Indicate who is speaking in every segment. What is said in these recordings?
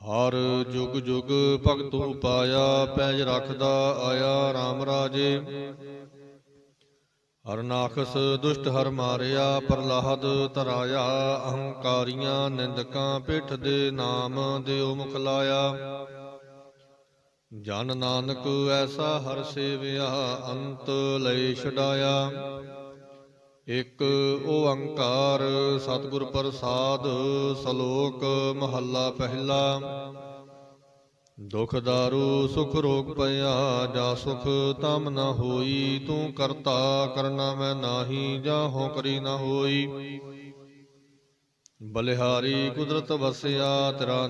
Speaker 1: ਹਰ ਜੁਗ ਜੁਗ ਭਗਤੂ ਪਾਇਆ, ਪੈਜ ਰੱਖਦਾ ਆਇਆ RAM ਰਾਜੇ। ਹਰਨਾਖਸ ਦੁਸ਼ਟ ਹਰ ਮਾਰਿਆ ਪ੍ਰਲਾਹਦ ਤਰਾਇਆ ਅਹੰਕਾਰੀਆਂ ਨਿੰਦਕਾਂ ਪਿੱਠ ਦੇ ਨਾਮ ਦਿਓ ਮੁਖ ਲਾਇਆ। ਜਨ ਨਾਨਕ ਐਸਾ ਹਰ ਸੇਵਿਆ, ਅੰਤ ਲਈ ਛਡਾਇਆ। ਇਕ ਓੰਕਾਰ ਸਤਿਗੁਰ ਪ੍ਰਸਾਦ ਸ਼ਲੋਕ ਮਹੱਲਾ ਪਹਿਲਾ। ਦੁਖ ਦਾਰੂ, ਸੁਖ ਰੋਗ ਪਿਆ, ਜਾ ਸੁਖ ਤਮ ਨ ਹੋਈ, ਤੂੰ ਕਰਤਾ ਕਰਨਾ ਮੈਂ ਨਾਹੀ, ਜਾ ਹੋ ਕਰੀ ਨ ਹੋਈ। ਬਲਿਹਾਰੀ ਕੁਦਰਤ ਵਸਿਆ ਤੇਰਾ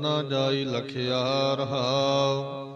Speaker 1: ਨਾ ਜਾਈ ਲਖਿਆ ਰਹਾਉ।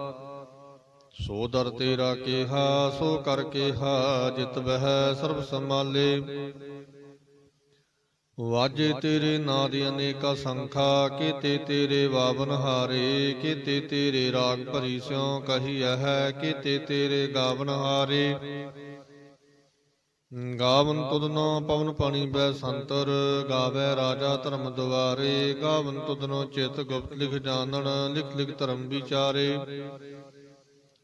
Speaker 1: ਸੋ ਦਰ ਤੇਰਾ ਕਿਹਾ, ਸੋ ਕਰ ਕੇਹਾ, ਜਿਤ ਬਹਿ ਸਰਬ ਸੰਭਾਲੇ। ਵਾਜੇ ਤੇਰੇ ਨਾਂ ਦੀ ਅਨੇਕਾ ਸੰਖਾ, ਕੀਤੇ ਤੇਰੇ ਵਾਵਨ ਹਾਰੇ, ਕੀਤੇ ਤੇਰੇ ਰਾਗ ਭਰੀ ਸਿਉ ਕਹੀ ਹੈ ਕੀਤੇ ਤੇਰੇ ਗਾਵਨ ਹਾਰੇ। ਗਾਵਨ ਤੁਧਨੋ ਪਵਨ ਪਾਣੀ ਬੈ ਸੰਤਰ, ਗਾਵੇ ਰਾਜਾ ਧਰਮ ਦੁਆਰੇ। ਗਾਵਨ ਤੁਧਨੋ ਚਿਤ ਗੁਪਤ ਲਿਖ ਜਾਣਨ, ਲਿਖ ਲਿਖ ਧਰਮ ਵਿਚਾਰੇ।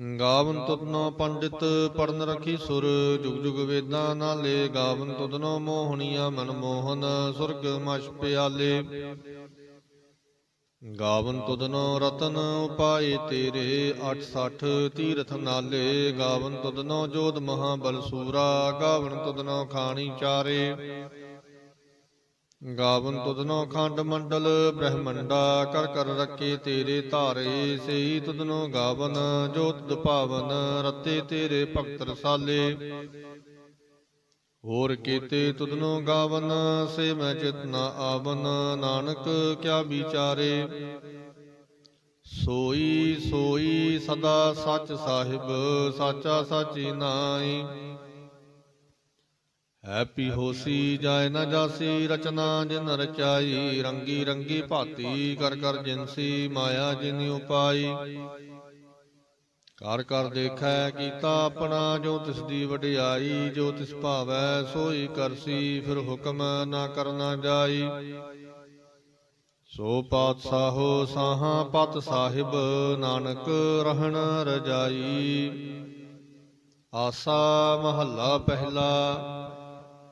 Speaker 1: ਗਾਵਨ ਤੁਧਨੋ ਪੰਡਿਤ ਪੜਨ ਰਖੀ ਸੁਰ, ਜੁਗ ਜੁਗ ਵੇਦਾਂ ਨਾਲੇ ਗਾਵਨ ਤੁਧਨੋ ਮੋਹਣੀਆਂ ਮਨ ਮੋਹਨ ਸੁਰਗ ਮਛ ਪਿਆਲੇ। ਗਾਵਨ ਤੁਧਨੋ ਰਤਨ ਉਪਾਏ ਤੇਰੇ 860 ਤੀਰਥ ਨਾਲੇ। ਗਾਵਨ ਤੁਧਨੋ ਜੋਧ ਮਹਾਬਲ ਬਲਸੂਰਾ ਗਾਵਨ ਤੁਧਨੋ ਖਾਣੀ ਚਾਰੇ। ਗਾਵਨ ਤੁਧਨੋ ਖੰਡ ਮੰਡਲ ਬ੍ਰਹਮੰਡਾ ਕਰ ਕਰ ਰੱਖੇ ਤੇਰੇ ਧਾਰੇ ਸਈ ਤੁਧਨੋ ਗਾਵਨ ਜੋਤ ਦੁਪਾਵਨ ਰਤੇ ਤੇਰੇ ਭਗਤ ਰਸਾਲੇ। ਹੋਰ ਕੀਤੇ ਤੁਧਨੋ ਗਾਵਨ ਸੇ ਮੈਂ ਚਿਤ ਨ ਆਵਨ ਨਾਨਕ ਕਿਆ ਵਿਚਾਰੇ। ਸੋਈ ਸੋਈ ਸਦਾ ਸੱਚ ਸਾਹਿਬ ਸਾਚਾ ਸਾਚੀ ਨਾਈ ਹੈਪੀ ਹੋਸੀ ਜਾਇ ਨਾ ਜਾਸੀ, ਰਚਨਾ ਜਿਨ ਰਚਾਈ, ਰੰਗੀ ਰੰਗੀ ਭਾਤੀ, ਕਰ ਕਰ ਜਿਨਸੀ ਮਾਇਆ ਜਿਨ ਉਪਾਈ। ਕਰ ਕਰ ਦੇਖੈ ਕੀਤਾ ਆਪਣਾ, ਜੋ ਤਿਸ ਦੀ ਵਡਿਆਈ, ਜੋ ਤਿਸ ਭਾਵੈ, ਸੋਈ ਕਰਸੀ ਫਿਰ ਹੁਕਮ ਨਾ ਕਰਨਾ ਜਾਈ। ਸੋ ਪਾਤਸ਼ਾਹੋ ਸਾਹਾਂ, ਪਤ ਸਾਹਿਬ, ਨਾਨਕ ਰਹਿਣ ਰਜਾਈ। ਆਸਾ ਮਹੱਲਾ ਪਹਿਲਾ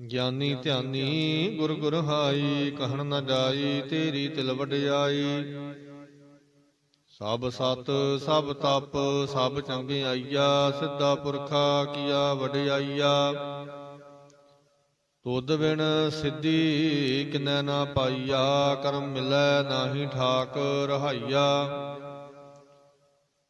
Speaker 1: ਗਿਆਨੀ ਧਿਆਨੀ ਗੁਰ ਗੁਰ ਹਾਈ ਕਹਿਣ ਨਾ ਜਾਈ ਤੇਰੀ ਤਿਲ ਵਡਿਆਈ। ਸਭ ਸਤ ਸਭ ਤਪ ਸਭ ਚੰਗਿਆਈਆ ਸਿੱਧਾ ਪੁਰਖਾ ਕੀਆ ਵਡਿਆਈਆ। ਤੁਧ ਬਿਨ ਸਿੱਧੀ ਕਿਨੈ ਨਾ ਪਾਈਆ ਕਰਮ ਮਿਲੈ ਨਾਹੀ ਠਾਕ ਰਹਾਈਆ।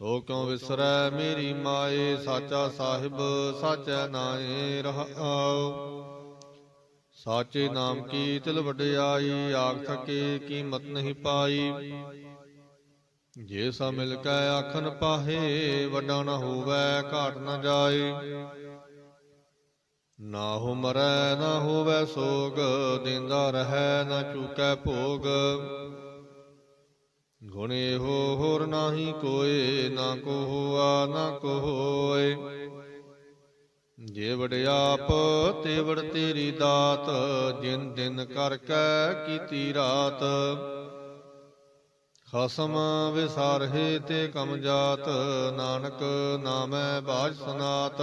Speaker 1: ਸੋ ਕਿਉ ਵਿਸਰੈ ਮੇਰੀ ਮਾਏ, ਸਾਚਾ ਸਾਹਿਬ, ਸਾਚੈ ਨਾਏ, ਰਹਾਉ। ਸਾਚੇ ਨਾਮ ਕੀ ਤਿਲ ਵਡਿਆਈ, ਆਖ ਥਕੇ ਕੀਮਤ ਨਹੀਂ ਪਾਈ। ਜੇ ਸਾ ਮਿਲ ਕੇ ਆਖਨ ਪਾਹੇ, ਵੱਡਾ ਨਾ ਹੋਵੇ, ਘਾਟ ਨਾ ਜਾਏ। ਨਾ ਹੋ ਮਰੈ, ਨਾ ਹੋਵੇ ਸੋਗ, ਦਿੰਦਾ ਰਹੈ, ਨਾ ਚੂਕੈ ਭੋਗ। ਗੁਣੇ ਇਹੋ ਹੋਰ ਨਾਹੀ ਕੋਏ, ਨਾ ਕੋ ਹੋਆ ਨਾ ਕੋ ਹੋਏ ਜੇ ਵਡਿਆਪ ਤੇ ਵਡ ਤੇਰੀ ਦਾਤ, ਜਿਨ ਦਿਨ ਕਰ ਕੈ ਕੀਤੀ ਰਾਤ। ਖਸਮ ਵਿਸਾਰਹਿ ਤੇ ਕਮ ਜਾਤ, ਨਾਨਕ ਨਾਮੈ ਬਾਜ ਸਨਾਤ।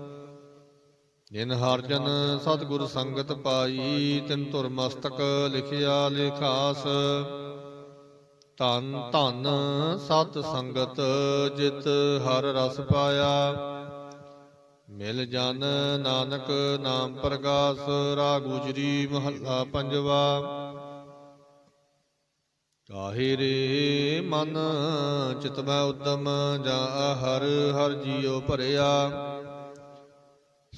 Speaker 1: ਜਿਨ ਹਰ ਜਨ ਸਤਿਗੁਰ ਸੰਗਤ ਪਾਈ, ਤਿਨ ਧੁਰ ਮਸਤਕ ਲਿਖਿਆ ਲਿਖਾਸ। ਧੰਨ ਧਨ ਸਤ ਸੰਗਤ ਜਿਤ ਹਰ ਰਸ ਪਾਇਆ। ਮਿਲ ਜਨ ਨਾਨਕ ਨਾਮ ਪ੍ਰਗਾਸ, ਰਾਗ ਗੁਜਰੀ ਮਹੱਲਾ ਪੰਜਵਾ। ਕਾਹੇ ਰੇ ਮਨ, ਚਿਤ ਮੈਂ ਉਦਮ, ਜਾ ਹਰ ਹਰ ਜੀਉ ਭਰਿਆ।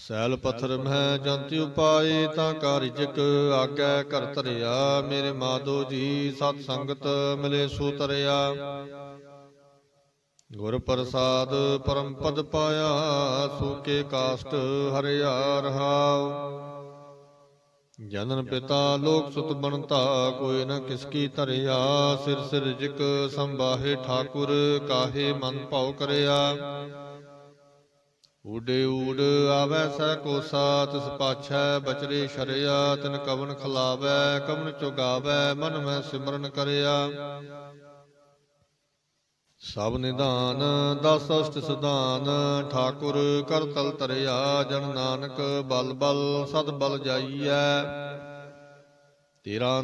Speaker 1: ਸੈਲ ਪਥਰ ਮਹਿ ਜੰਤਿ ਉਪਾਏ ਤਾਂ ਕਾਰਿਜਕ ਆਗੈ ਕਰ ਧਰਿਆ। ਮੇਰੇ ਮਾਧੋ ਜੀ ਸਤ ਸੰਗਤ ਮਿਲੇ ਸੋ ਤਰਿਆ ਗੁਰ ਪ੍ਰਸਾਦ ਪਰਮ ਪਦ ਪਾਇਆ ਸੂਕੇ ਕਾਸ਼ਟ ਹਰਿਆ ਰਹਾਉ। ਜਨਨ ਪਿਤਾ ਲੋਕ ਸੁਤ ਬਣਤਾ ਕੋਈ ਨ ਕਿਸ ਕੀ ਧਰਿਆ। ਸਿਰ ਸਿਰ ਜਿਕ ਸੰਭਾਹੇ ਠਾਕੁਰ ਕਾਹੇ ਮਨ ਭਾਉ ਕਰਿਆ। ਉਡੇ ਊੜ ਆਵੈ ਸਹਿ ਕੋਸਾ ਤਿਸ ਪਾਛੈ ਬਚਰੇ ਸ਼ਰਿਆ, ਤਿਨ ਕਵਨ ਖਲਾਵੈ, ਕਵਨ ਚੁਗਾਵੈ, ਮਨ ਮੈਂ ਸਿਮਰਨ ਕਰਿਆ। ਸਭ ਨਿਧਾਨ, ਦਸ ਅਸ਼ਟ ਸਿਧਾਨ, ਠਾਕੁਰ ਕਰ ਤਲ ਤਰਿਆ ਜਨ ਨਾਨਕ ਬਲ ਬਲ ਸਦ ਬਲ ਜਾਈਐ। ਤੇਰਾ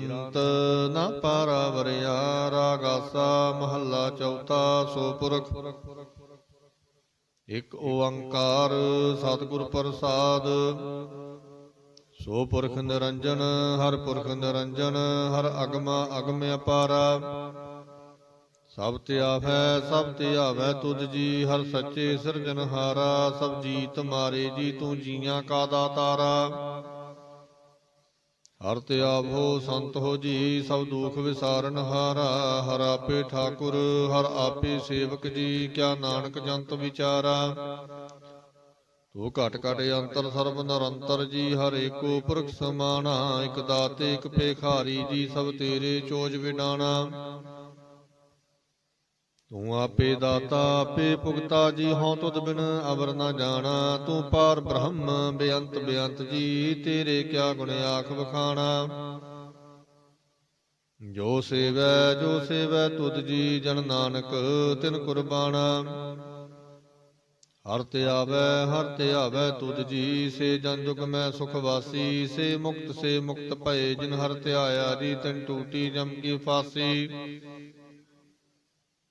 Speaker 1: ਨਾ ਪਾਰਾ ਵਰਿਆ ਰਾਗਾਸਾ ਮਹੱਲਾ ਚੌਥਾ, ਸੋ ਪੁਰਖ ਇਕ ਓੰਕਾਰ ਸਤਿਗੁਰ ਪ੍ਰਸਾਦ। ਸੋ ਪੁਰਖ ਨਿਰੰਜਨ, ਹਰ ਪੁਰਖ ਨਿਰੰਜਨ, ਹਰ ਅਗਮਾ ਅਗਮ ਅਪਾਰਾ। ਸਭ ਤੇ ਆਵੈ, ਸਭ ਤੇ ਆਵੈ ਤੁਧ ਜੀ, ਹਰ ਸੱਚੇ ਸਿਰਜਨਹਾਰਾ ਸਭ ਜੀਤ ਮਾਰੇ ਜੀ, ਤੂੰ ਜੀਆਂ ਕਾ ਦਾਤਾਰਾ। ਹਰ ਤੇ ਆਵੋ ਸੰਤ ਹੋ ਜੀ, ਸਭ ਦੁਖ ਵਿਸਾਰਨ ਹਾਰਾ, ਹਰ ਆਪੇ ਠਾਕੁਰ, ਹਰ ਆਪੇ ਸੇਵਕ ਜੀ, ਕਿਆ ਨਾਨਕ ਜੰਤ ਵਿਚਾਰਾ। ਤੂੰ ਘਟ ਘਟ ਅੰਤਰ ਸਰਬ ਨਿਰੰਤਰ ਜੀ, ਹਰ ਏਕੋ ਪੁਰਖ ਸਮਾਨਾ ਇਕ ਦਾਤੇ, ਇਕ ਭੇਖਾਰੀ ਜੀ, ਸਭ ਤੇਰੇ ਚੋਜ ਵਿਡਾਣਾ। ਤੂੰ ਆਪੇ ਦਾਤਾ, ਆਪੇ ਭੁਗਤਾ ਜੀ, ਹਉ ਤੁਧ ਬਿਨ ਅਵਰ ਨਾ ਜਾਣਾ। ਤੂੰ ਪਾਰ ਬ੍ਰਹਮ, ਬੇਅੰਤ ਬੇਅੰਤ ਜੀ, ਤੇਰੇ ਕਿਆ ਗੁਣ ਆਖ ਵਖਾਣਾ। ਜੋ ਸੇਵੈ ਜੋ ਸੇਵੈ, ਤੁਧ ਜੀ ਜਨ ਨਾਨਕ, ਤਿਨ ਕੁਰਬਾਨਾ। ਹਰ ਤੇ ਆਵੈ, ਹਰ ਤੇ ਆਵੈ, ਤੁਧ ਜੀ, ਸੇ ਜਨ ਜੁਗ ਮੈਂ ਸੁਖ ਵਾਸੀ। ਸੇ ਮੁਕਤ ਸੇ ਮੁਕਤ ਭਏ, ਜਿਨ ਹਰ ਤੇ ਆਇਆ ਜੀ, ਤਿਨ ਟੂਟੀ ਜਮ ਕੀ ਫਾਸੀ।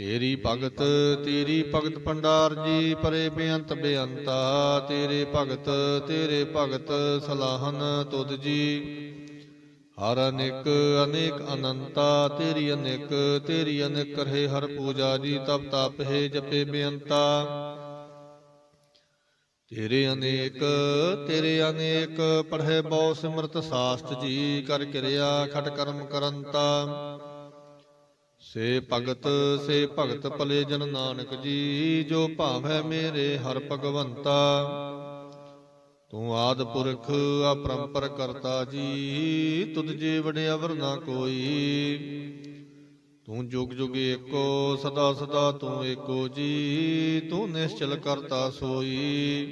Speaker 1: ਤੇਰੀ ਭਗਤ ਤੇਰੀ ਭਗਤ ਭੰਡਾਰ ਜੀ ਪਰੇ ਬੇਅੰਤ ਬੇਅੰਤਾ। ਤੇਰੇ ਭਗਤ ਤੇਰੇ ਭਗਤ ਸਲਾਹਨ ਤੁਧ ਜੀ। ਹਰ ਅਨੇਕ ਅਨੇਕ ਅਨੰਤਾ, ਤੇਰੀ ਅਨੇਕ ਤੇਰੀ ਅਨੇਕ ਰਹੇ ਹਰ ਪੂਜਾ ਜੀ, ਤਪ ਤਪ ਹੈ ਜਪੇ ਬੇਅੰਤਾ। ਤੇਰੇ ਅਨੇਕ ਤੇਰੇ ਅਨੇਕ ਪੜ੍ਹੇ ਬਹੁ ਸਿਮਰਤ ਸਾਸਤ ਜੀ, ਕਰ ਕਿਰਿਆ ਖਟ ਕਰਮ ਕਰੰਤਾ। ਸੇ ਭਗਤ ਸੇ ਭਗਤ ਭਲੇ ਜਨ ਨਾਨਕ ਜੀ, ਜੋ ਭਾਵੈ ਮੇਰੇ ਹਰ ਭਗਵੰਤਾ। ਤੂੰ ਆਦ ਪੁਰਖ, ਅਪਰੰਪਰ ਕਰਤਾ ਜੀ, ਤੁਧ ਜੇ ਵਡਿਆ ਨਾ ਕੋਈ। ਤੂੰ ਜੁਗ ਜੁਗ ਏਕੋ, ਸਦਾ ਸਦਾ ਤੂੰ ਏਕੋ ਜੀ, ਤੂੰ ਨਿਸ਼ਚਲ ਕਰਤਾ ਸੋਈ।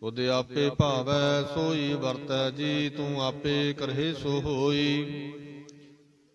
Speaker 1: ਤੁਧ ਆਪੇ ਭਾਵੈ, ਸੋਈ ਵਰਤੈ ਜੀ, ਤੂੰ ਆਪੇ ਕਰਹਿ ਸੋ ਹੋਈ।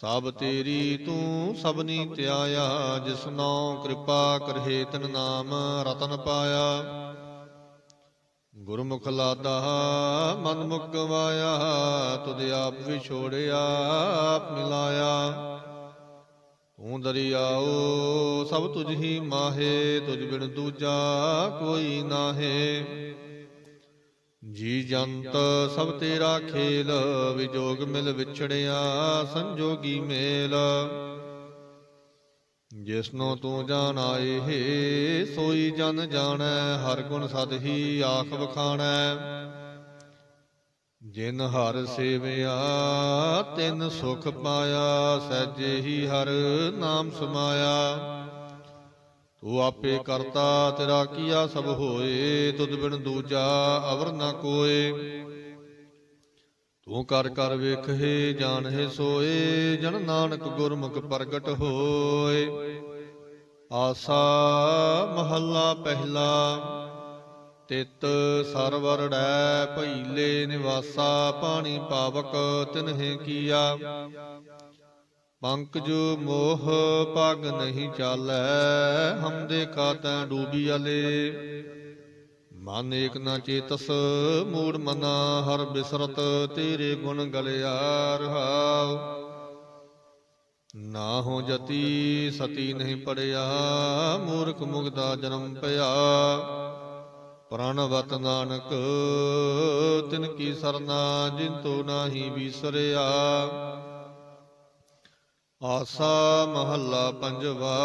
Speaker 1: ਸਭ ਤੇਰੀ ਤੂੰ ਸਭਨੀ ਧਿਆਇਆ ਜਿਸ ਨਾਮ ਕਿਰਪਾ ਕਰਹਿ ਤਨ ਨਾਮ ਰਤਨ ਪਾਇਆ। ਗੁਰਮੁਖ ਲਾਦਾ, ਮਨ ਮੁਖ ਗਵਾਇਆ ਤੁਧ ਆਪ ਵਿਛੋੜਿਆ, ਆਪ ਮਿਲਾਇਆ। ਤੂੰ ਦਰਿਆਓ, ਸਭ ਤੁਝ ਹੀ ਮਾਹੇ, ਤੁਝ ਬਿਨ ਦੂਜਾ ਕੋਈ ਨਾਹੇ। ਜੀ ਜੰਤ ਸਭ ਤੇਰਾ ਖੇਲ, ਵਿਜੋਗ ਮਿਲ ਵਿਛੜਿਆ, ਸੰਜੋਗੀ ਮੇਲ। ਜਿਸਨੋ ਤੂੰ ਜਾਣ ਆਏ ਹੈ ਸੋਈ ਜਨ ਜਾਣੈ, ਹਰ ਗੁਣ ਸਦ ਹੀ ਆਖ ਵਖਾਣੈ। ਜਿਨ ਹਰ ਸੇਵਿਆ, ਤਿਨ ਸੁਖ ਪਾਇਆ, ਸਹਿਜੇ ਹੀ ਹਰ ਨਾਮ ਸਮਾਇਆ। ਉਹ ਆਪੇ ਕਰਤਾ, ਤੇਰਾ ਕੀਆ ਸਭ ਹੋਏ, ਤੁਧ ਬਿਨ ਦੂਜਾ ਅਵਰ ਨਾ ਕੋਏ। ਤੂੰ ਕਰ ਕਰ ਵੇਖੇ, ਜਾਣਹਿ ਸੋਏ, ਜਨ ਨਾਨਕ ਗੁਰਮੁਖ ਪ੍ਰਗਟ ਹੋਏ। ਆਸਾ ਮਹੱਲਾ ਪਹਿਲਾ, ਤਿਤ ਸਰਵਰੜੈ ਭਈਲੇ ਨਿਵਾਸਾ, ਪਾਣੀ ਪਾਵਕ ਤਿਨਹਿ ਕੀਆ। ਪੰਕਜ ਮੋਹ ਪਗ ਨਹੀਂ ਚਾਲੈ, ਹਮ ਦੇਖਾ ਤੈ ਡੂਬੀ ਅਲੇ। ਮਨ ਏਕ ਨਾ ਚੇਤਸ, ਮੂੜ ਮਨਾ ਹਰ ਬਿਸਰਤ, ਤੇਰੇ ਗੁਣ ਗਲਿਆ ਰਹਾਉ ਨਾ ਹੋ ਜਤੀ, ਸਤੀ ਨਹੀਂ ਪੜਿਆ, ਮੂਰਖ ਮੁਗਦਾ ਜਨਮ ਪਿਆ। ਪ੍ਰਣਵਤ ਨਾਨਕ, ਤਿਨ ਕੀ ਸਰਨਾ, ਜਿਨ ਤੋ ਨਾਹੀ ਵਿਸਰਿਆ। ਆਸਾ ਮਹੱਲਾ ਪੰਜਵਾ,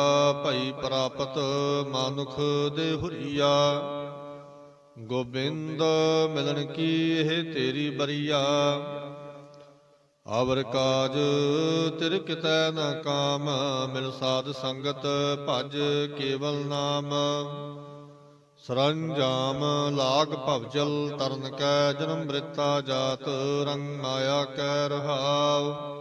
Speaker 1: ਭਈ ਪ੍ਰਾਪਤ ਮਾਨੁਖ ਦੇ ਹੁਰੀਆ। ਗੋਬਿੰਦ ਮਿਲਣ ਕੀ ਇਹ ਤੇਰੀ ਬਰੀਆ। ਅਵਰ ਕਾਜ ਤਿਰ ਕਿਤੈ ਨਾ ਕਾਮ, ਮਿਲ ਸਾਧ ਸੰਗਤ ਭਜ ਕੇਵਲ ਨਾਮ। ਸਰੰਜਾਮ ਲਾਗ ਭਵਜਲ, ਤਰਨ ਕੈ ਜਨਮ ਮ੍ਰਿਤਾ ਜਾਤ, ਰੰਗ ਮਾਇਆ ਕੈ ਰਹਾਉ।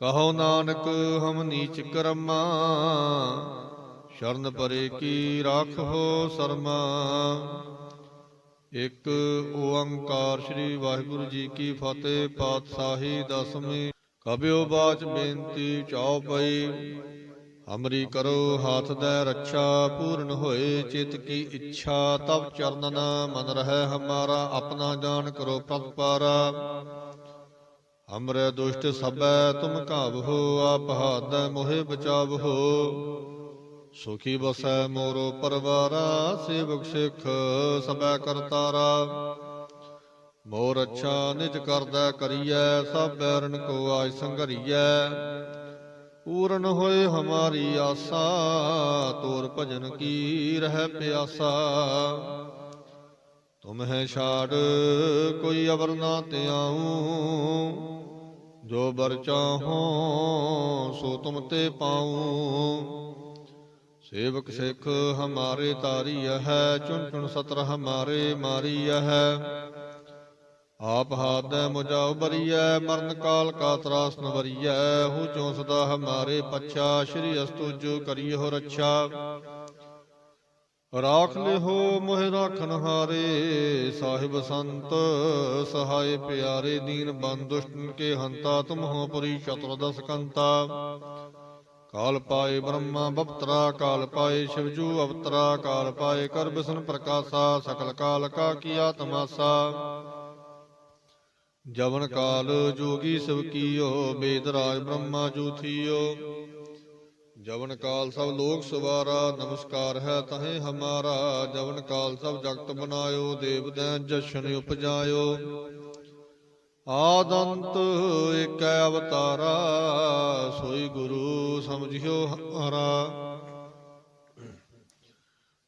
Speaker 1: ਕਹੋ ਨਾਨਕ, ਹਮ ਨੀਚ ਕਰਮਾ, ਸ਼ਰਨ ਪਰੇ ਕੀ ਰਾਖੋ ਸਰਮਾ। ਇਕ ਓੰਕਾਰ ਸ੍ਰੀ ਵਾਹਿਗੁਰੂ ਜੀ ਕੀ ਫਤਿਹ, ਪਾਤਸ਼ਾਹੀ ਦਸਵੀਂ। ਕਬਿਓ ਬਾਚ ਬੇਨਤੀ ਚਉਪਈ ਹਮਰੀ ਕਰੋ ਹਾਥ ਦਾ ਰੱਛਾ, ਪੂਰਨ ਹੋਏ ਚਿਤ ਕੀ ਇੱਛਾ ਤਬ ਚਰਨਨ ਮਨ ਰਹਿ ਹਮਾਰਾ, ਆਪਣਾ ਜਾਣ ਕਰੋ ਪ੍ਰਤਪਾਰਾ। ਹਮਰੇ ਦੁਸ਼ਟ ਸਭੈ ਤੁਮ ਕਾਬਹੋ ਆਪ ਹਾਦ ਮੋਹਿ ਬਚਾਵਹੋ। ਸੁਖੀ ਬਸੈ ਮੋਰੋ ਪਰਵਾਰਾ, ਸੇਵਕ ਸਿੱਖ ਸਭੈ ਕਰਤਾਰਾ ਮੋਰ ਅੱਛਾ ਨਿਜ ਕਰਦਾ ਕਰੀਐ, ਸਭ ਬੈਰਨ ਕੋ ਆਜ ਸੰਘਰੀਐ। ਪੂਰਨ ਹੋਏ ਹਮਾਰੀ ਆਸਾ, ਤੋਰ ਭਜਨ ਕੀ ਰਹਿ ਪਿਆਸਾ। ਤੁਮ ਹੈ ਛਾੜ, ਕੋਈ ਅਵਰ ਨਾ ਤਿਆਉ ਜੋ ਬਰ ਚਾਹੋ ਸੋ ਤੁਮ ਤੇ ਪਾਉ। ਸੇਵਕ ਸਿੱਖ ਹਮਾਰੇ ਤਾਰੀ ਹੈ, ਚੁਣ ਚੁਣ ਸਤਰ ਹਮਾਰੇ ਮਾਰੀ ਹੈ। ਆਪ ਹਾਦੈ ਮੁਝਾਉ ਬਰੀਐ ਮਰਨ ਕਾਲ ਕਾ ਤਰਾਸ ਨ ਵਰੀਐ ਹੂ। ਚੋਂ ਸਦਾ ਹਮਾਰੇ ਪੱਛਾ, ਸ਼੍ਰੀ ਅਸਤੁ ਅਸਤੁਜ ਕਰੀਹੁ ਰੱਛਾ ਰਾਖ ਲਿਹੋ ਮੋਹਿ ਰਾਖਨ ਹਾਰੇ ਸਾਹਿਬ ਸੰਤ ਸਹਾਇ ਪਿਆਰੇ ਦੀਨ ਬੰਦੁਸ਼ਟਨ ਕੇ ਹੰਤਾ ਤੁਮ ਹੋ ਪੁਰੀ ਚਤੁਰਦਸ ਕੰਤਾ। ਕਾਲ ਪਾਏ ਬ੍ਰਹਮਾ ਬਪਤਰਾ ਕਾਲ ਪਾਏ ਸ਼ਿਵਜੂ ਅਵਤਰਾ ਕਾਲ ਪਾਏ ਕਰ ਬਿਸ਼ਨ ਪ੍ਰਕਾਸ਼ਾ ਸਕਲ ਕਾਲ ਕਾ ਕੀਆ ਤਮਾਸਾ। ਜਵਨ ਕਾਲ ਜੋਗੀ ਸਭ ਕੀਓ ਬੇਦ ਰਾਜ ਬ੍ਰਹਮਾ ਜੂਥੀਓ ਜਵਨ ਕਾਲ ਸਭ ਲੋਕ ਸਵਾਰਾ, ਨਮਸਕਾਰ ਹੈ ਤਹੇ ਹਮਾਰਾ। ਜਵਨ ਕਾਲ ਸਭ ਜਗਤ ਬਨਾਇਓ, ਦੇਵ ਦੈ ਜਸ਼ਨ ਉਪਜਾਇਓ। ਆਦੰਤ ਏਕੈ ਅਵਤਾਰਾ, ਸੋਈ ਗੁਰੂ ਸਮਝਿਓ ਹਰਾ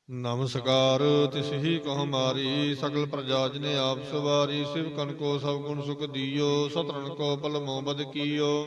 Speaker 1: ਨਮਸਕਾਰ, ਤਿਸ ਹੀ ਕੋ ਹਮਾਰੀ ਸਗਲ ਪ੍ਰਜਾ ਜਨੇ ਆਪ ਸਵਾਰੀ, ਸਿਵ ਕਨ ਕੋ ਸਭ ਗੁਣ ਸੁਖ ਦਿਓ ਸਤਰਨ ਕੋ ਪਲ ਮੋਬਦ ਕੀਓ।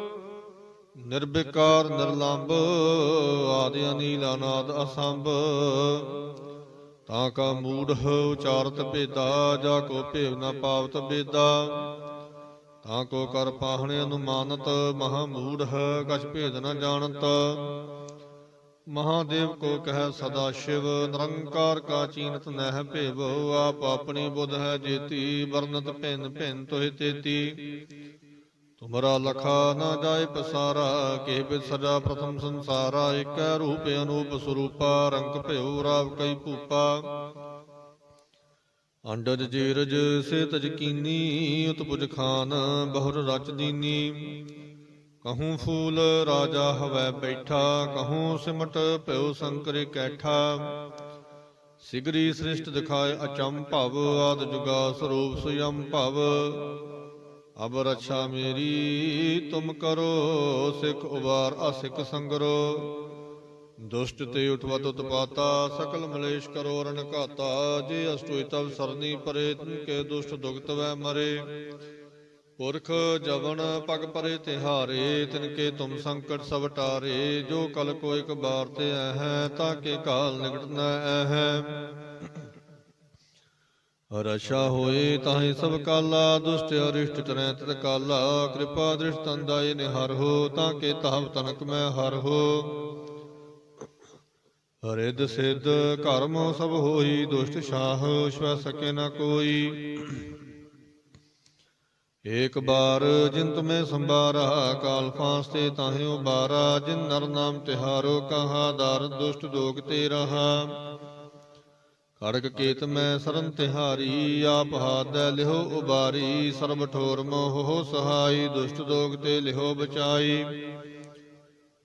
Speaker 1: ਨਿਰਵਿਕਾਰ, ਨਿਰਲੰਭ ਆਦਿ ਅਨੀਲ ਅਨਾਦ ਅਸੰਭ। ਤਾਂ ਕਾ ਮੂੜ ਉਚਾਰਤ ਭੇਦਾ, ਜਾ ਕੋ ਭੇਵ ਨਾ ਪਾਵਤ ਬੇਦਾ ਤਾਂ ਕੋ ਕਰ ਪਾਹਣੇ ਅਨੁਮਾਨਤ, ਮਹਾ ਮੂੜ ਕਛ ਭੇਦ ਨਾ ਜਾਣਤ। ਮਹਾਦੇਵ ਕੋ ਕਹਿ ਸਦਾ ਸ਼ਿਵ, ਨਿਰੰਕਾਰ ਕਾ ਚੀਨਤ ਨਹਿ ਭੇਵ, ਆਪ ਆਪਣੀ ਬੁੱਧ ਹੈ ਜੇਤੀ ਵਰਨਤ ਭਿੰਨ ਭਿੰਨ ਤੋਹਿ ਤੇਤੀ। ਤੁਮਰਾ ਲਖਾ ਨਾ ਜਾਏ ਪਸਾਰਾ, ਕੇ ਬਿਦ ਪ੍ਰਥਮ ਸੰਸਾਰਾ, ਏਕੈ ਰੂਪ ਅਨੂਪ ਸਰੂਪਾ, ਰੰਗ ਭਇਓ ਰਾਵ ਕਈ ਭੂਪਾ। ਅੰਡਜ ਜੀਰਜ ਸੇ ਤਜ ਉਤਪੁਜ ਖਾਨ ਬਹੁਰ ਰਚ ਦੀਨੀ। ਕਹੂੰ ਫੂਲ ਰਾਜਾ ਹਵੈ ਬੈਠਾ, ਕਹੂੰ ਸਿਮਟ ਭਇਓ ਸੰਕਰੇ ਕੈਠਾ। ਸਿਗਰੀ ਸ੍ਰਿਸ਼ਟ ਦਿਖਾਏ ਅਚੰਮ ਭਵ, ਆਦ ਜੁਗਾ ਸਰੂਪ ਸੁਯੰ ਭਵ। ਅਬ ਰੱਛਾ ਮੇਰੀ, ਤੁਮ ਕਰੋ, ਸਿੱਖ ਉਬਾਰ ਅਸਿੱਖ ਸੰਗਰੋ। ਦੁਸ਼ਟ ਤੇ ਉਠਵਤ ਉਤਪਾਤਾ, ਸਕਲ ਮਲੇਸ਼ ਕਰੋ ਰਨ ਘਾਤਾ। ਜੇ ਅਸਟੋਇ ਤਵ ਸਰਨੀ ਪਰੇ ਤਿਨ ਕੇ ਦੁਸ਼ਟ ਦੁਗਤ ਵੈ ਮਰੇ। ਪੁਰਖ ਜਵਨ ਪਗ ਪਰੇ ਤਿਹਾਰੇ, ਤਿਨ ਕੇ ਤੁਮ ਸੰਕਟ ਸਭ ਟਾਰੇ। ਜੋ ਕਲ ਕੋ ਇਕ ਬਾਰ ਤੇ ਹੈ ਤਾਂ ਕੇ ਕਾਲ ਨਿਕਟ ਨ ਹੈ ਰਸ਼ਾ ਹੋਏ ਤਾਹੇ ਸਭ ਕਾਲਾ, ਦੁਸ਼ਟ ਅਰਿਸ਼ਟ ਤਰੈ ਤਤ ਕਾਲਾ, ਕਿਰਪਾ ਦ੍ਰਿਸ਼ ਤੰਦਾਏ ਨਿਹਰ ਹੋ, ਤਾਂ ਕੇ ਤਾਵ ਤਨਕ ਮੈਂ ਹਰ ਹੋ। ਰਿੱਧ ਸਿੱਧ ਕਰਮ ਸਭ ਹੋਈ, ਦੁਸ਼ਟ ਸ਼ਾਹ ਸ਼ਵ ਸਕੇ ਨਾ ਕੋਈ। ਏਕ ਬਾਰ ਜਿਨ ਤੁਮੇ ਸੰਭਾਰਾ, ਕਾਲ ਫਾਂਸ ਤੇ ਤਾਹੇ ਬਾਰਾ ਜਿਨ ਨਰ ਨਾਮ ਤਿਹਾਰੋ, ਕਹਾ ਦਰ ਦੁਸ਼ਟ ਦੋਗ ਤੇ ਰਹਾ ਖੜਗ ਕੇਤ ਮੈਂ ਸਰਨ ਤਿਹਾਰੀ, ਆਪ ਹਾਦੈ ਲਿਹੋ ਉਬਾਰੀ, ਸਰਬ ਠੋਰ ਮੋਹ ਸਹਾਈ, ਦੁਸ਼ਟ ਦੋਗ ਤੇ ਲਿਹੋ ਬਚਾਈ।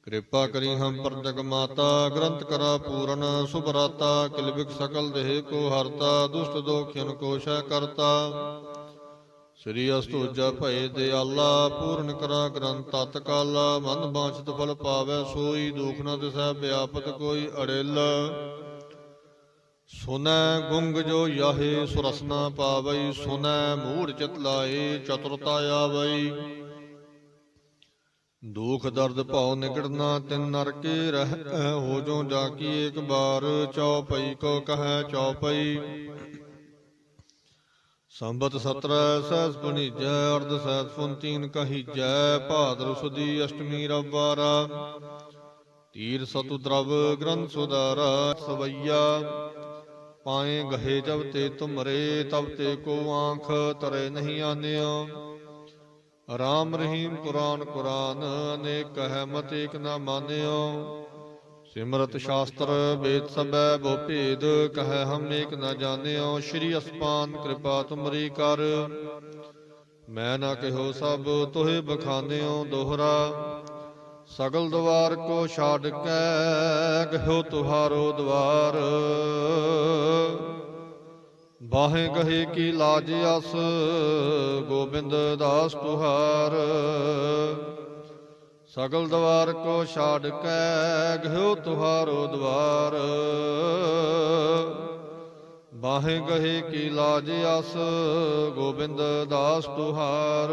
Speaker 1: ਕਿਰਪਾ ਕਰੀ ਹਮ ਪਰ ਮਾਤਾ, ਗ੍ਰੰਥ ਕਰਾ ਪੂਰਨ ਸੁਭਰਾਤਾ ਕਿਲਬਿਕ ਸਕਲ ਦੇਹ ਕੋ ਹਰਤਾ, ਦੁਸ਼ਟ ਦੋਖਿਨ ਕੋ ਸ਼ੈ ਕਰਤਾ। ਸ੍ਰੀ ਅਸਤੁਜਾ ਭਏ ਦਿਆਲਾ, ਪੂਰਨ ਕਰਾ ਗ੍ਰੰਥ ਤਤ ਕਾਲਾ, ਮਨ ਬਾਛਤ ਫਲ ਪਾਵੈ ਸੋਈ, ਦੁਖ ਨ ਦਿਸੈ ਵਿਆਪਤ ਕੋਈ ਅੜੇਲ। ਸੁਨੈ ਗੁੰਗ ਜੋ ਯਾਹੇ ਸੁਰਸਨਾ ਪਾਵਈ, ਸੁਨੈ ਮੂੜ ਚਿਤ ਲਾਏ ਚਤੁਰਤਾ ਆਵਈ। ਦੁਖ ਦਰਦ ਭਉ ਨਿਕੜਨਾ ਤਿਨ ਨਰਕੇ ਰਹਿ ਹੋ ਜੋ ਜਾ ਕੀ ਇੱਕ ਬਾਰ, ਚੌਪਈ ਕੋ ਕਹੈ ਚੌਪਈ। ਸੰਬਤ 17 ਸਹਿਸ ਪੁਨੀਜੈ, ਅਰਧ ਸਹਿਸ ਫੁਨ ਤੀਨ ਕਹੀਜੈ, ਭਾਦਰ ਸੁਦੀ ਅਸ਼ਟਮੀ ਰਵਾਰਾ ਤੀਰ ਸਤੁ ਦਰਵ ਗ੍ਰੰਥ ਸੁਦਾਰਾ ਸਵਈਆ। ਪਾਏ ਗਹੇ ਜਬ ਤੇ ਤੁਮਰੇ, ਤਬ ਤੇ ਕੋ ਆਂਖ ਤਰੇ ਨਹੀਂ ਆਨਿਓ ਰਾਮ ਰਹੀਮ ਕੁਰਾਨ ਕੁਰਾਨ ਅਨੇਕ ਕਹਿ ਮਤ ਏਕ ਨਾ ਮਾਨਿਓ ਸਿਮਰਤ ਸ਼ਾਸਤਰ ਵੇਦ ਸਭੈ ਬੋ ਭੇਦ, ਕਹੈ ਹਮ ਏਕ ਨ ਜਾਣਿਓ ਸ਼੍ਰੀ ਅਸਪਾਨ ਕਿਰਪਾ ਤੁਮਰੀ ਕਰ। ਮੈਂ ਨਾ ਕਿਹੋ ਸਭ, ਤੋਹਿ ਬਖਾਨਿਓ ਦੋਹਰਾ। ਸਗਲ ਦਵਾਰ ਕੋ ਛਾੜ ਕੇ ਗਹਿਓ ਤੁਹਾਰੋ ਦਵਾਰ। ਬਾਹੇ ਗਹੇ ਕੀ ਲਾਜ ਅਸ, ਗੋਬਿੰਦ ਦਾਸ ਤੁਹਾਰ। ਸਗਲ ਦਵਾਰ ਕੋ ਛਾੜ ਕੇ ਗਹਿਓ ਤੁਹਾਰੋ ਦਵਾਰ। ਬਾਹੇ ਗਹੇ ਕੀ ਲਾਜ ਅਸ, ਗੋਬਿੰਦ ਦਾਸ ਤੁਹਾਰ।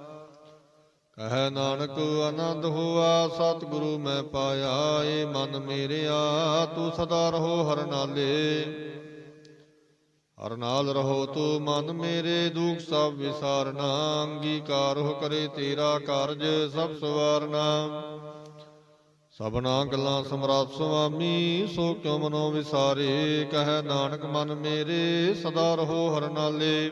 Speaker 1: ਕਹੈ ਨਾਨਕ, ਆਨੰਦ ਹੋਆ, ਸਤਿਗੁਰੂ ਮੈਂ ਪਾਇਆ ਏ ਮਨ ਮੇਰਿਆ, ਤੂੰ ਸਦਾ ਰਹੋ ਹਰ ਨਾਲੇ। ਹਰ ਨਾਲ ਰਹੋ ਤੂੰ ਮਨ ਮੇਰੇ, ਦੁਖ ਸਭ ਵਿਸਾਰਨਾ, ਅੰਗੀਕਾਰ ਹੋ ਕਰੇ ਤੇਰਾ ਕਾਰਜ ਸਭ ਸਵਾਰਨਾ। ਸਭਨਾ ਗੱਲਾਂ ਸਮਰਾਟ ਸੁਆਮੀ, ਸੋ ਕਿਉ ਮਨੋ ਵਿਸਾਰੇ? ਕਹੈ ਨਾਨਕ, ਮਨ ਮੇਰੇ, ਸਦਾ ਰਹੋ ਹਰ ਨਾਲੇ।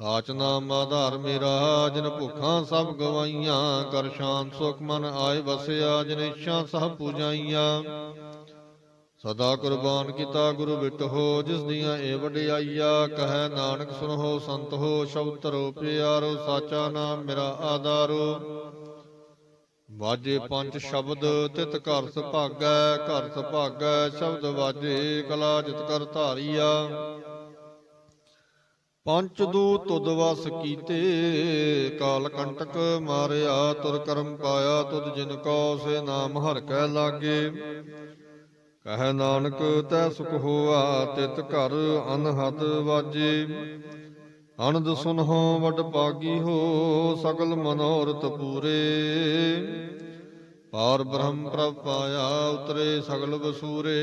Speaker 1: ਸਾਚ ਨਾਮ ਆਧਾਰ ਮੇਰਾ, ਜਿਨ ਭੁੱਖਾਂ ਸਭ ਗਵਾਈਆਂ, ਕਰ ਸ਼ਾਂਤ ਸੁਖ ਮਨ ਆਏ ਵਸਿਆ, ਜਿਨ ਇੱਛਾ ਸਭ ਪੂਜਾਈਆਂ। ਸਦਾ ਕੁਰਬਾਨ ਕੀਤਾ ਗੁਰੂ ਬਿਟਹੋ ਜਿਸ ਦੀਆਂ ਏ ਵਡਿਆਈਆ, ਕਹੈ ਨਾਨਕ ਸੁਨੋ ਸੰਤ ਹੋ ਸ਼ਬਦ ਤਰੋ ਪਿਆਰੋ, ਸਾਚਾ ਨਾਮ ਮੇਰਾ ਆਧਾਰੋ। ਵਾਜੇ ਪੰਜ ਸ਼ਬਦ, ਤਿਤ ਘਰ ਸੁਭਾਗੈ ਘਰ ਸੁਭਾਗੈ, ਸ਼ਬਦ ਵਾਜੇ ਕਲਾ ਜਿਤ ਕਰ ਧਾਰੀਆ। ਪੰਚ ਦੂ ਤੁਧ ਵਸ ਕੀਤੇ, ਕਾਲ ਕੰਟਕ ਮਾਰਿਆ, ਤੁਰ ਕਰਮ ਪਾਇਆ, ਤੁਧ ਜਿਨ ਕੋ ਸੇ ਨਾਮ ਹਰ ਕੈ ਲਾਗੇ। ਕਹੈ ਨਾਨਕ, ਤੈ ਸੁਖ ਹੋਆ, ਤਿਤ ਘਰ ਅਨਹਦ ਵਾਜੇ। ਅਨੰਦ ਸੁਨਹੁ ਵਡ ਪਾਗੀ ਹੋ, ਸਗਲ ਮਨੋਰਥ ਪੂਰੇ। ਪਾਰ ਬ੍ਰਹਮ ਪ੍ਰਭ ਪਾਇਆ, ਉਤਰੇ ਸਗਲ ਵਸੂਰੇ।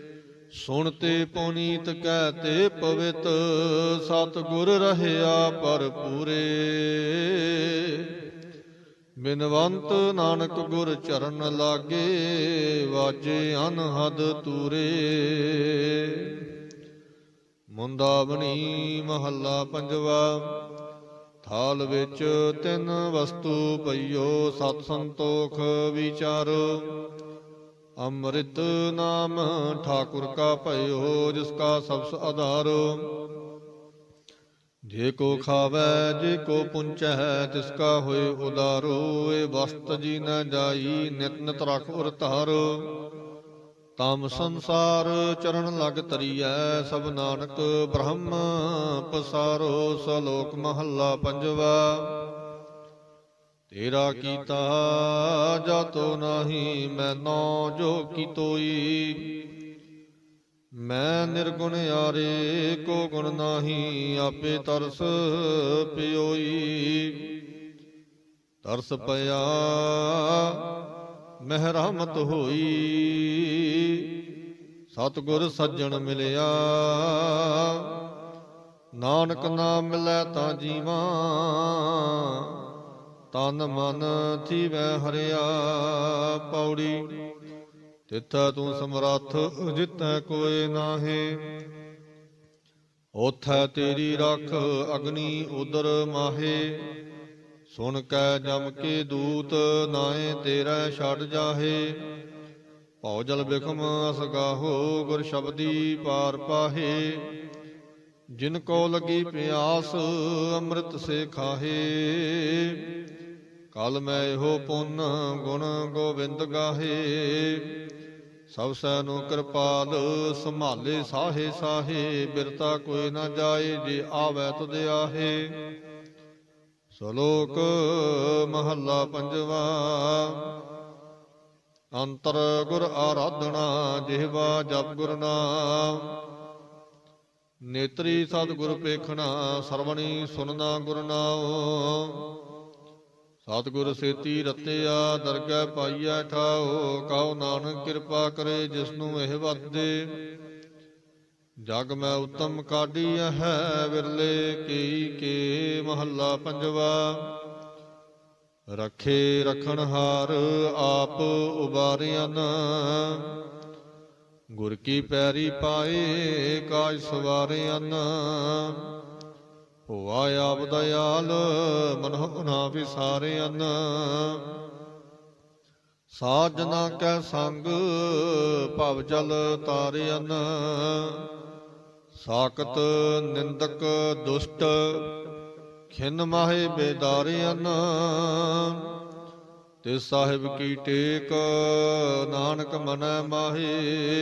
Speaker 1: ਸੁਣ ਤੇ ਸੁਣਤੇ ਕਹਿ ਤੇ ਪਵਿੱਤ, ਸਤਿਗੁਰ ਰਹਿਆ ਪਰ ਪੂਰੇ ਬਿਨਵੰਤ ਨਾਨਕ ਗੁਰ ਚਰਨ ਲਾਗੇ, ਵਾਜੇ ਅਨਹਦ ਤੂਰੇ। ਮੁੰਦਾਵਣੀ ਮਹੱਲਾ ਪੰਜਵਾ, ਥਾਲ ਵਿੱਚ ਤਿੰਨ ਵਸਤੂ ਪਈਓ, ਸਤ ਸੰਤੋਖ ਵਿਚਾਰੋ। ਅੰਮ੍ਰਿਤ ਨਾਮ ਠਾਕੁਰ ਕਾ ਭਇਓ, ਜਿਸ ਕਾ ਸਬਸ ਆਧਾਰੋ। ਜੇ ਕੋ ਖਾਵੈ, ਜੇ ਕੋ ਪੁੰਚੈ, ਤਿਸ ਕਾ ਹੋਏ ਉਦਾਰੋ। ਏ ਵਸਤ ਜੀ ਨ ਜਾਈ, ਨਿਤ ਨਿਤ ਰਖ ਉਰ ਧਾਰੋ। ਤਮ ਸੰਸਾਰ ਚਰਨ ਲਗ ਤਰੀਐ ਸਭ ਨਾਨਕ ਬ੍ਰਹਮ ਪਸਾਰੋ। ਸਲੋਕ ਮਹੱਲਾ ਪੰਜਵਾ। ਤੇਰਾ ਕੀਤਾ ਜਾਤੋ ਨਾਹੀ, ਮੈਨੋ ਜੋ ਕੀਤੋਈ ਮੈਂ ਨਿਰਗੁਣ ਯਾਰੇ ਕੋ ਗੁਣ ਨਾਹੀ, ਆਪੇ ਤਰਸ ਪਿਓਈ। ਤਰਸ ਪਿਆ ਮਹਿ ਰਹਿਮਤ ਹੋਈ। ਸਤਿਗੁਰ ਸੱਜਣ ਮਿਲਿਆ। ਨਾਨਕ ਨਾਮ ਮਿਲੈ ਤਾਂ ਜੀਵਾਂ। ਤਨ ਮਨ ਥੀਵੈ ਹਰਿਆ ਪੌੜੀ। ਤਿੱਥਾ ਤੂੰ ਸਮਰੱਥ ਜਿਤੈ ਕੋਏ ਨਾਹੀ। ਉਥੈ ਤੇਰੀ ਰੱਖ ਅਗਨੀ ਉਦਰ ਮਾਹੇ। ਸੁਣ ਕੈ ਜਮ ਕੇ ਦੂਤ ਨਾਏ ਤੇਰਾ ਛੱਡ ਜਾਹੇ। ਭਉ ਜਲ ਬਿਖਮ ਅਸਗਾਹੋ ਗੁਰ ਸ਼ਬਦੀ ਪਾਰ ਪਾਹੇ। ਜਿਨ ਕੋ ਲਗੀ ਪਿਆਸ ਅੰਮ੍ਰਿਤ ਸੇ ਖਾਹੇ। ਕਲ ਮੈਂ ਇਹੋ ਪੁੰਨ ਗੁਣ ਗੋਬਿੰਦ ਗਾਹੇ। ਸਭ ਸੈ ਨੂੰ ਕਿਰਪਾਲ ਸੰਭਾਲੇ ਸਾਹੇ ਸਾਹੇ, ਬਿਰਤਾ ਕੋਈ ਨਾ ਜਾਏ ਜੇ ਆਵੈ ਤੁਧ ਆਹੇ। ਸ਼ਲੋਕ ਮਹੱਲਾ ਪੰਜਵਾ, ਅੰਤਰ ਗੁਰ ਆਰਾਧਨਾ, ਜਿਹਵਾ ਜਪ ਗੁਰ ਨਾਮ। ਨੇਤਰੀ ਸਤ ਗੁਰ ਪੇਖਣਾ, ਸਰਵਣੀ ਸੁਨਣਾ ਗੁਰ ਨਾਮ। ਸਤਿਗੁਰ ਸੇਤੀ ਰਤਿਆ ਦਰਗਹਿ ਪਾਈਐ ਠਾਓ, ਕਉ ਨਾਨਕ ਕਿਰਪਾ ਕਰੇ ਜਿਸਨੂੰ ਇਹ ਵਰਦੇ ਜਗ ਮੈਂ ਉਤਮ ਕਾਢੀ ਹੈ ਵਿਰਲੇ ਕੀ ਕੇ ਮਹੱਲਾ ਪੰਜਵਾ। ਰਖੇ ਰਖਣ ਹਾਰ ਆਪ ਉਬਾਰਿਆਨ ਗੁਰ ਕੀ ਪੈਰੀ ਪਾਏ, ਕਾਜ ਸਵਾਰਿਆਨ ਹੋਆ ਆਪ ਦਇਆਲ ਮਨਹੁ ਨਾ ਵਿਸਾਰਿਆਨ ਸਾਜਨਾ ਕੈ ਸੰਗ, ਭਵ ਜਲ ਤਾਰਿਆਨ ਸਾਕਤ ਨਿੰਦਕ ਦੁਸ਼ਟ, ਖਿਨ ਮਾਹੇ ਬੇਦਾਰਿਆਨ ਤੇ ਸਾਹਿਬ ਕੀ ਟੇਕ, ਨਾਨਕ ਮਨੈ ਮਾਹੇ